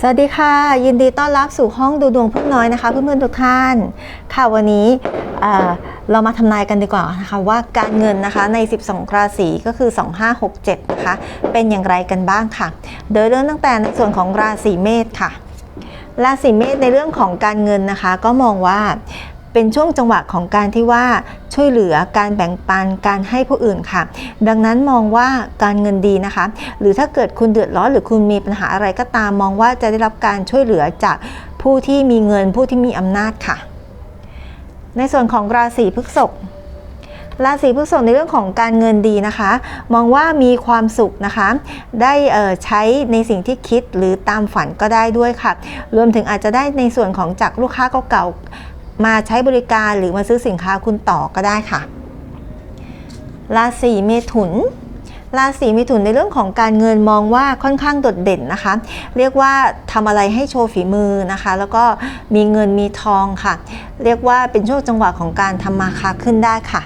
สวัสดีค่ะ ยินดีต้อนรับสู่ห้องดูดวงพึ่งน้อยนะคะ เพื่อนๆทุกท่าน ค่ะวันนี้เเรามาทำนายกันดีกว่านะคะว่าการเงินนะคะใน 12 ราศีก็คือ 2567 นะคะ เป็นอย่างไรกันบ้างค่ะ โดยเริ่มตั้งแต่ในส่วนของราศีเมษค่ะ ราศีเมษในเรื่องของการเงินนะคะ ก็มองว่า เป็นช่วงจังหวะของการที่ว่าช่วยเหลือการแบ่งปันการให้ผู้อื่นค่ะ ดังนั้นมองว่าการเงินดีนะคะ หรือถ้าเกิดคุณเดือดร้อนหรือคุณมีปัญหาอะไรก็ตามมองว่าจะได้รับการช่วยเหลือจากผู้ที่มีเงินผู้ที่มีอำนาจค่ะ ในส่วนของราศีพฤษภราศีพฤษภในเรื่องของการเงินดีนะคะ มองว่ามีความสุขนะคะ ได้ใช้ในสิ่งที่คิดหรือตามฝันก็ได้ด้วยค่ะ รวมถึงอาจจะได้ในส่วนของจากลูกค้าเก่าๆ มาใช้บริการหรือมาซื้อสินค้าคุณต่อก็ได้ค่ะ ราศีเมถุน ราศีมิถุนในเรื่องของการเงินมองว่าค่อนข้างโดดเด่นนะคะ เรียกว่าทำอะไรให้โชว์ฝีมือนะคะ แล้วก็มีเงินมีทองค่ะ เรียกว่าเป็นช่วงจังหวะของการทำมาค้าขึ้นได้ค่ะ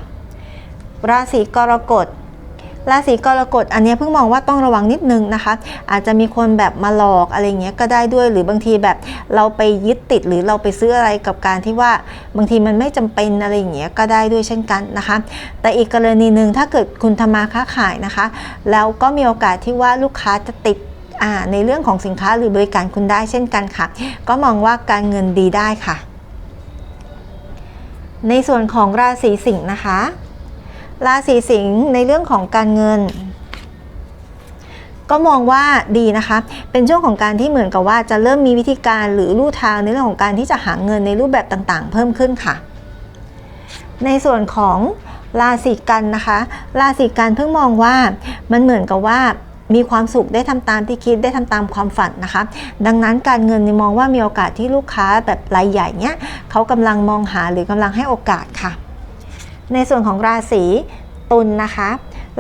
ราศีกรกฎ ราศีกรกฎอันนี้เพิ่งมองว่าต้องระวังนิดนึงนะคะ อาจจะมีคนแบบมาหลอกอะไรเงี้ยก็ได้ด้วยหรือบางทีแบบเราไปยึดติดหรือเราไปซื้ออะไรกับการที่ว่าบางทีมันไม่จำเป็นอะไรเงี้ยก็ได้ด้วยเช่นกันนะคะ แต่อีกกรณีหนึ่งถ้าเกิดคุณทำมาค้าขายนะคะ แล้วก็มีโอกาสที่ว่าลูกค้าจะติดในเรื่องของสินค้าหรือบริการคุณได้เช่นกันค่ะ ก็มองว่าการเงินดีได้ค่ะ ในส่วนของราศีสิงห์นะคะ ราศีสิงห์ในเรื่องของการเงิน ก็มองว่าดีนะคะ เป็นช่วงของการที่เหมือนกับว่าจะเริ่มมีวิธีการหรือลู่ทางในเรื่องของการที่จะหาเงินในรูปแบบต่างๆ เพิ่มขึ้นค่ะ ในส่วนของราศีกันนะคะ ราศีกันเพิ่งมองว่ามันเหมือนกับว่ามีความสุขได้ทำตามที่คิดได้ทำตามความฝันนะคะ ดังนั้นการเงินนี่มองว่ามีโอกาสที่ลูกค้าแบบรายใหญ่เนี้ยเขากำลังมองหาหรือกำลังให้โอกาสค่ะ ในส่วนของราศีตุลนะคะ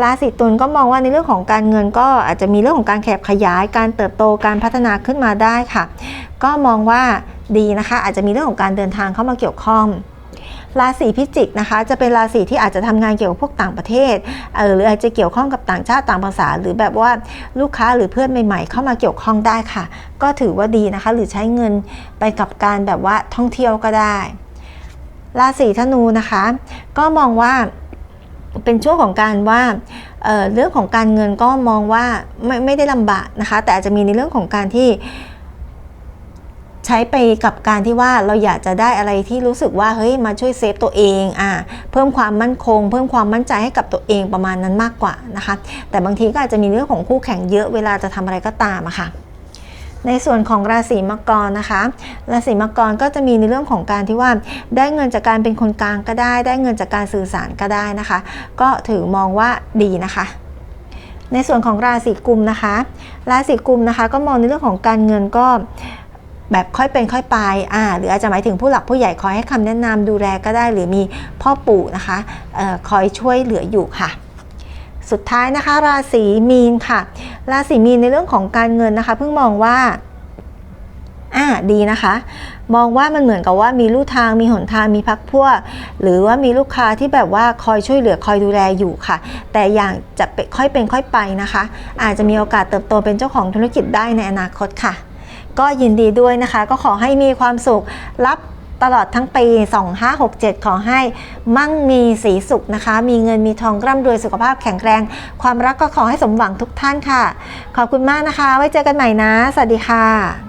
ราศีตุลก็มองว่าในเรื่องของการเงินก็อาจจะมีเรื่องของการแขบขยาย การเติบโตการพัฒนาขึ้นมาได้ค่ะ ก็มองว่าดีนะคะ อาจจะมีเรื่องของการเดินทางเข้ามาเกี่ยวข้องราศีพิจิกนะคะจะเป็นราศีที่อาจจะทำงานเกี่ยวกับพวกต่างประเทศเออหรืออาจจะเกี่ยวข้องกับต่างชาติต่างภาษา หรือแบบว่าลูกค้าหรือเพื่อนใหม่ ๆ เข้ามาเกี่ยวข้องได้ค่ะ ก็ถือว่าดีนะคะ หรือใช้เงินไปกับการแบบว่าท่องเที่ยวก็ได้ ราศีธนูนะคะ ก็มองว่าเป็นช่วงของการว่าเเรื่องของการเงินก็มองว่าไม่ไม่ได้ลำบากนะคะ แต่อาจจะมีในเรื่องของการที่ใช้ไปกับการที่ว่าเราอยากจะได้อะไรที่รู้สึกว่าเฮ้ยมาช่วยเซฟตัวเองอ่าเพิ่มความมั่นคง เพิ่มความมั่นใจให้กับตัวเองประมาณนั้นมากกว่านะคะ แต่บางทีก็อาจจะมีเรื่องของคู่แข่งเยอะเวลาจะทำอะไรก็ตามอะค่ะ ในส่วนของราศีมังกรนะคะ ราศีมังกรก็จะมีในเรื่องของการที่ว่าได้เงินจากการเป็นคนกลางก็ได้ ได้เงินจากการสื่อสารก็ได้นะคะ ก็ถือมองว่าดีนะคะ ในส่วนของราศีกุมนะคะ ราศีกุมนะคะ ก็มองในเรื่องของการเงินก็แบบค่อยเป็นค่อยไปอ่าหรืออาจจะหมายถึงผู้หลักผู้ใหญ่คอยให้คำแนะนำดูแลก็ได้ หรือมีพ่อปู่นะคะออคอยช่วยเหลืออยู่ค่ะ สุดท้ายนะคะ ราศีมีนค่ะ ราศีมีนในเรื่องของการเงินนะคะ เพิ่งมองว่าอ่าดีนะคะ มองว่ามันเหมือนกับว่ามีลู่ทางมีหนทางมีพักพวก หรือว่ามีลูกค้าที่แบบว่าคอยช่วยเหลือคอยดูแลอยู่ค่ะ แต่อย่างจะเป็นค่อยเป็นค่อยไปนะคะ อาจจะมีโอกาสเติบโตเป็นเจ้าของธุรกิจได้ในอนาคตค่ะ ก็ยินดีด้วยนะคะ ก็ขอให้มีความสุขรับ ตลอดทั้งปี 2567 ขอให้มั่งมีสีสุขนะคะ มีเงินมีทองร่ำรวยสุขภาพแข็งแรง ความรักก็ขอให้สมหวังทุกท่านค่ะ ขอบคุณมากนะคะ ไว้เจอกันใหม่นะ สวัสดีค่ะ